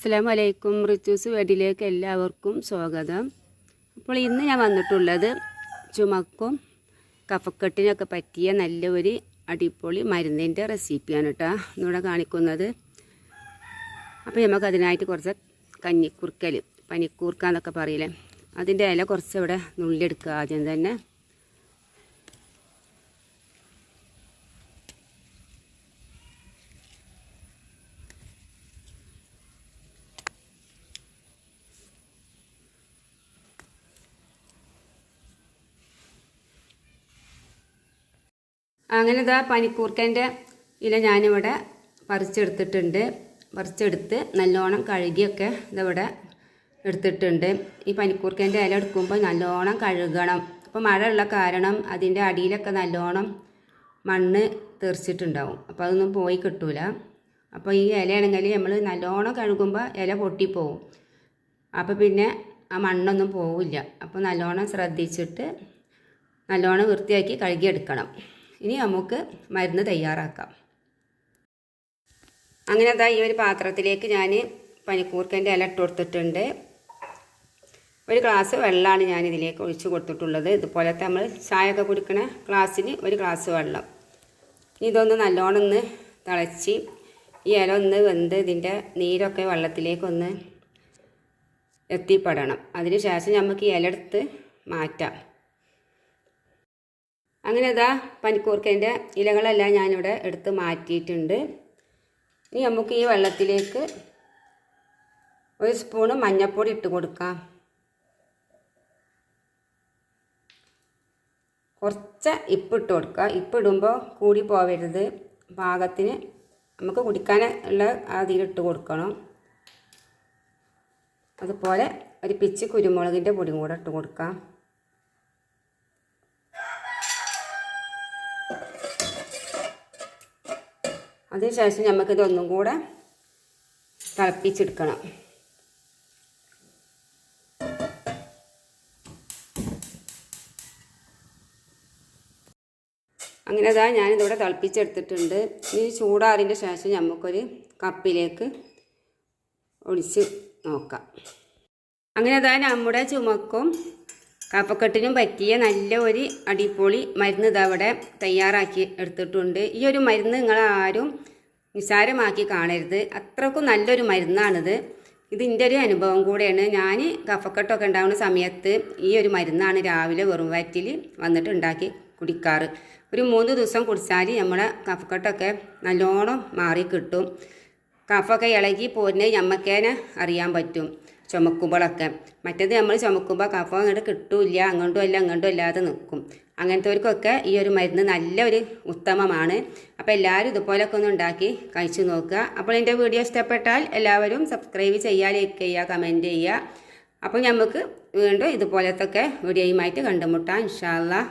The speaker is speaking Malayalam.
അസ്സാം വലൈക്കും റിച്ചൂസ് വീട്ടിലേക്ക് എല്ലാവർക്കും സ്വാഗതം. അപ്പോൾ ഇന്ന് ഞാൻ വന്നിട്ടുള്ളത് ചുമക്കും കഫക്കെട്ടിനൊക്കെ പറ്റിയ നല്ലൊരു അടിപൊളി മരുന്നിന്റെ റെസിപ്പിയാണ് കേട്ടോ. ഇന്നിവിടെ കാണിക്കുന്നത്. അപ്പോൾ നമുക്ക് അതിനായിട്ട് കുറച്ച് കഞ്ഞിക്കുറുക്കൽ പനിക്കൂർക്ക എന്നൊക്കെ പറയില്ലേ? അതിന്റെ ഇല കുറച്ച് ഇവിടെ നുള്ളിയെടുക്കുക ആദ്യം തന്നെ. അങ്ങനെ ഇതാ പനിക്കൂർക്കന്റെ ഇല ഞാനിവിടെ പറിച്ചെടുത്തിട്ടുണ്ട്. പറിച്ചെടുത്ത് നല്ലോണം കഴുകിയൊക്കെ ഇതിവിടെ എടുത്തിട്ടുണ്ട്. ഈ പനിക്കൂർക്കന്റെ ഇല എടുക്കുമ്പോൾ നല്ലോണം കഴുകണം. അപ്പോൾ മഴ ഉള്ള കാരണം അതിന്റെ അടിയിലൊക്കെ നല്ലോണം മണ്ണ് തെറിച്ചിട്ടുണ്ടാവും. അപ്പോൾ അതൊന്നും പോയി കിട്ടൂല. അപ്പോൾ ഈ ഇലയാണെങ്കിൽ നമ്മൾ നല്ലോണം കഴുകുമ്പോൾ ഇല പൊട്ടിപ്പോവും. അപ്പോൾ പിന്നെ ആ മണ്ണൊന്നും പോവില്ല. അപ്പോൾ നല്ലോണം ശ്രദ്ധിച്ചിട്ട് നല്ലോണം വൃത്തിയാക്കി കഴുകിയെടുക്കണം. ഇനി നമുക്ക് മരുന്ന് തയ്യാറാക്കാം. അങ്ങനെ അതാ ഈ ഒരു പാത്രത്തിലേക്ക് ഞാൻ പനിക്കൂർക്കന്റെ ഇല ഇട്ട് കൊടുത്തിട്ടുണ്ട്. ഒരു ഗ്ലാസ് വെള്ളമാണ് ഞാൻ ഇതിലേക്ക് ഒഴിച്ചു കൊടുത്തിട്ടുള്ളത്. ഇതുപോലത്തെ നമ്മൾ ചായയൊക്കെ കുടിക്കണ ഗ്ലാസ്സിന് ഒരു ഗ്ലാസ് വെള്ളം. ഇതൊന്ന് നല്ലോണം ഒന്ന് തിളച്ച് ഈ ഇല ഒന്ന് വെന്ത് ഇതിന്റെ നീരൊക്കെ വെള്ളത്തിലേക്കൊന്ന് എത്തിപ്പെടണം. അതിന് ശേഷം നമുക്ക് ഈ ഇല എടുത്ത് മാറ്റാം. അങ്ങനെ ഇതാ പനിക്കൂർക്കന്റെ ഇലകളെല്ലാം ഞാനിവിടെ എടുത്ത് മാറ്റിയിട്ടുണ്ട്. ഇനി നമുക്ക് ഈ വെള്ളത്തിലേക്ക് ഒരു സ്പൂണ് മഞ്ഞൾപ്പൊടി ഇട്ട് കൊടുക്കാം. കുറച്ച് ഇപ്പിട്ട് കൊടുക്കുക. ഇപ്പിടുമ്പോൾ കൂടി പോവരുത്. പാകത്തിന് നമുക്ക് കുടിക്കാൻ ഉള്ള അതിലിട്ട് കൊടുക്കണം. അതുപോലെ ഒരു പിച്ച് കുരുമുളകിന്റെ പൊടിയും കൂടെ ഇട്ട് കൊടുക്കാം. അതിനുശേഷം നമുക്കിത് ഒന്നും കൂടെ തിളപ്പിച്ചെടുക്കണം. അങ്ങനെ അതാ ഞാനിതിവിടെ തിളപ്പിച്ചെടുത്തിട്ടുണ്ട്. ഇനി ചൂടാറിന്റെ ശേഷം നമുക്കൊരു കപ്പിലേക്ക് ഒഴിച്ച് നോക്കാം. അങ്ങനെ അതാ നമ്മുടെ ചുമക്കും കഫക്കെട്ടിനും പറ്റിയ നല്ല ഒരു അടിപൊളി മരുന്ന് ഇതവിടെ തയ്യാറാക്കി എടുത്തിട്ടുണ്ട്. ഈ ഒരു മരുന്ന് നിങ്ങൾ ആരും നിസാരമാക്കി കാണരുത്. അത്രക്കും നല്ലൊരു മരുന്നാണിത്. ഇതിന്റെ ഒരു അനുഭവം കൂടെയാണ് ഞാൻ കഫക്കെട്ടൊക്കെ ഉണ്ടാകുന്ന സമയത്ത് ഈ ഒരു മരുന്നാണ് രാവിലെ വെറും വയറ്റിൽ വന്നിട്ട് ഉണ്ടാക്കി കുടിക്കാറ്. ഒരു മൂന്ന് ദിവസം കുടിച്ചാൽ നമ്മുടെ കഫക്കെട്ടൊക്കെ നല്ലോണം മാറി കിട്ടും കഫൊക്കെ ഇളകി പോരുന്നത് ഞമ്മക്കേനെ അറിയാൻ പറ്റും. ചുമക്കുമ്പോഴൊക്കെ മറ്റേത് നമ്മൾ ചുമക്കുമ്പോൾ കഫം അങ്ങോട്ട് കിട്ടൂല അങ്ങോട്ടും അല്ല അങ്ങോട്ടും അല്ലാതെ നിൽക്കും അങ്ങനത്തെവർക്കൊക്കെ ഈ ഒരു മരുന്ന് നല്ലൊരു ഉത്തമമാണ്. അപ്പോൾ എല്ലാവരും ഇതുപോലൊക്കെ ഒന്ന് ഉണ്ടാക്കി കഴിച്ചു നോക്കുക. അപ്പോൾ എന്റെ വീഡിയോ ഇഷ്ടപ്പെട്ടാൽ എല്ലാവരും സബ്സ്ക്രൈബ് ചെയ്യുക ലൈക്ക് ചെയ്യുക കമന്റ് ചെയ്യുക. അപ്പോൾ നമുക്ക് വീണ്ടും ഇതുപോലത്തൊക്കെ വീഡിയോയുമായിട്ട് കണ്ടുമുട്ടാം. ഇൻഷാല്ലാ